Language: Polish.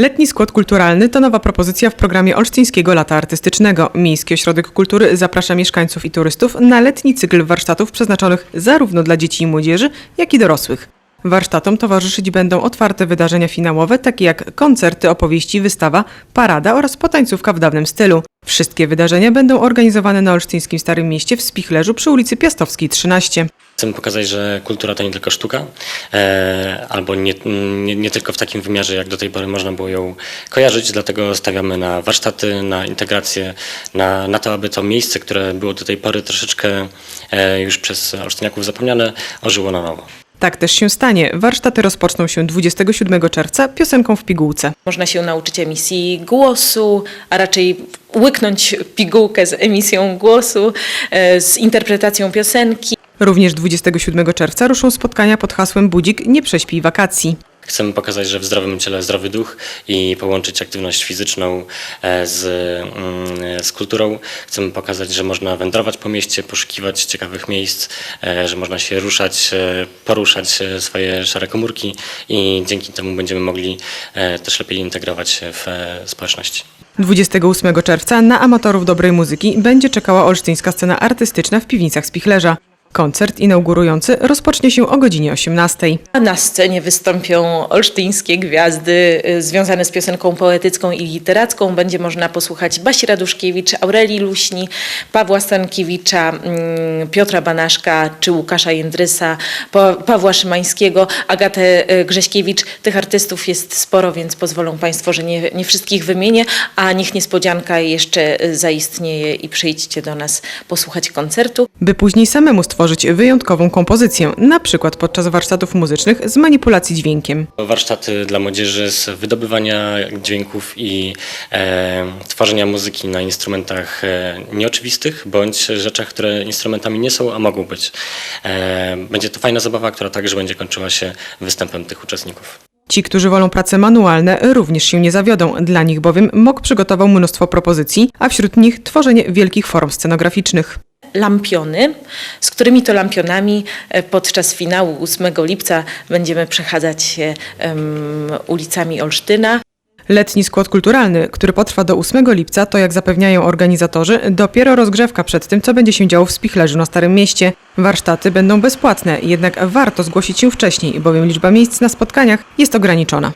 Letni skład kulturalny to nowa propozycja w programie Olsztyńskiego Lata Artystycznego. Miejski Ośrodek Kultury zaprasza mieszkańców i turystów na letni cykl warsztatów przeznaczonych zarówno dla dzieci i młodzieży, jak i dorosłych. Warsztatom towarzyszyć będą otwarte wydarzenia finałowe, takie jak koncerty, opowieści, wystawa, parada oraz potańcówka w dawnym stylu. Wszystkie wydarzenia będą organizowane na Olsztyńskim Starym Mieście w Spichlerzu przy ulicy Piastowskiej 13. Chcemy pokazać, że kultura to nie tylko sztuka, e, albo nie, nie, nie tylko w takim wymiarze, jak do tej pory można było ją kojarzyć, dlatego stawiamy na warsztaty, na integrację, na, na to, aby to miejsce, które było do tej pory troszeczkę e, już przez olsztyniaków zapomniane, ożyło na nowo. Tak też się stanie. Warsztaty rozpoczną się 27 czerwca piosenką w pigułce. Można się nauczyć emisji głosu, a raczej łyknąć pigułkę z emisją głosu, e, z interpretacją piosenki. Również 27 czerwca ruszą spotkania pod hasłem Budzik nie prześpij wakacji. Chcemy pokazać, że w zdrowym ciele zdrowy duch i połączyć aktywność fizyczną e, z, mm, z kulturą. Chcemy pokazać, że można wędrować po mieście, poszukiwać ciekawych miejsc, e, że można się ruszać, e, poruszać swoje szare komórki i dzięki temu będziemy mogli też lepiej integrować się w społeczności. 28 czerwca na amatorów dobrej muzyki będzie czekała olsztyńska scena artystyczna w piwnicach Spichlerza. Koncert inaugurujący rozpocznie się o godzinie 18. A na scenie wystąpią olsztyńskie gwiazdy y, związane z piosenką poetycką i literacką. Będzie można posłuchać Basi Raduszkiewicz, Aurelii Luśni, Pawła Stankiewicza, mm, Piotra Banaszka czy Łukasza Jędrysa, Pa- Pawła Szymańskiego, Agatę y, Grześkiewicz. Tych artystów jest sporo, więc pozwolą Państwo, że nie, nie wszystkich wymienię, a niech niespodzianka jeszcze zaistnieje i przyjdźcie do nas posłuchać koncertu. By później samemu stworzyć wyjątkową kompozycję, na przykład podczas warsztatów muzycznych z manipulacji dźwiękiem. Warsztaty dla młodzieży z wydobywania dźwięków i e, tworzenia muzyki na instrumentach e, nieoczywistych bądź rzeczach, które instrumentami nie są, a mogą być. E, będzie to fajna zabawa, która także będzie kończyła się występem tych uczestników. Ci, którzy wolą prace manualne, również się nie zawiodą. Dla nich bowiem MOK przygotował mnóstwo propozycji, a wśród nich tworzenie wielkich form scenograficznych. Lampiony, z którymi to lampionami e, podczas finału 8 lipca będziemy przechadzać się ulicami Olsztyna. Letni skład kulturalny, który potrwa do 8 lipca, to jak zapewniają organizatorzy, dopiero rozgrzewka przed tym, co będzie się działo w Spichlerzu na Starym Mieście. Warsztaty będą bezpłatne, jednak warto zgłosić się wcześniej, bowiem liczba miejsc na spotkaniach jest ograniczona.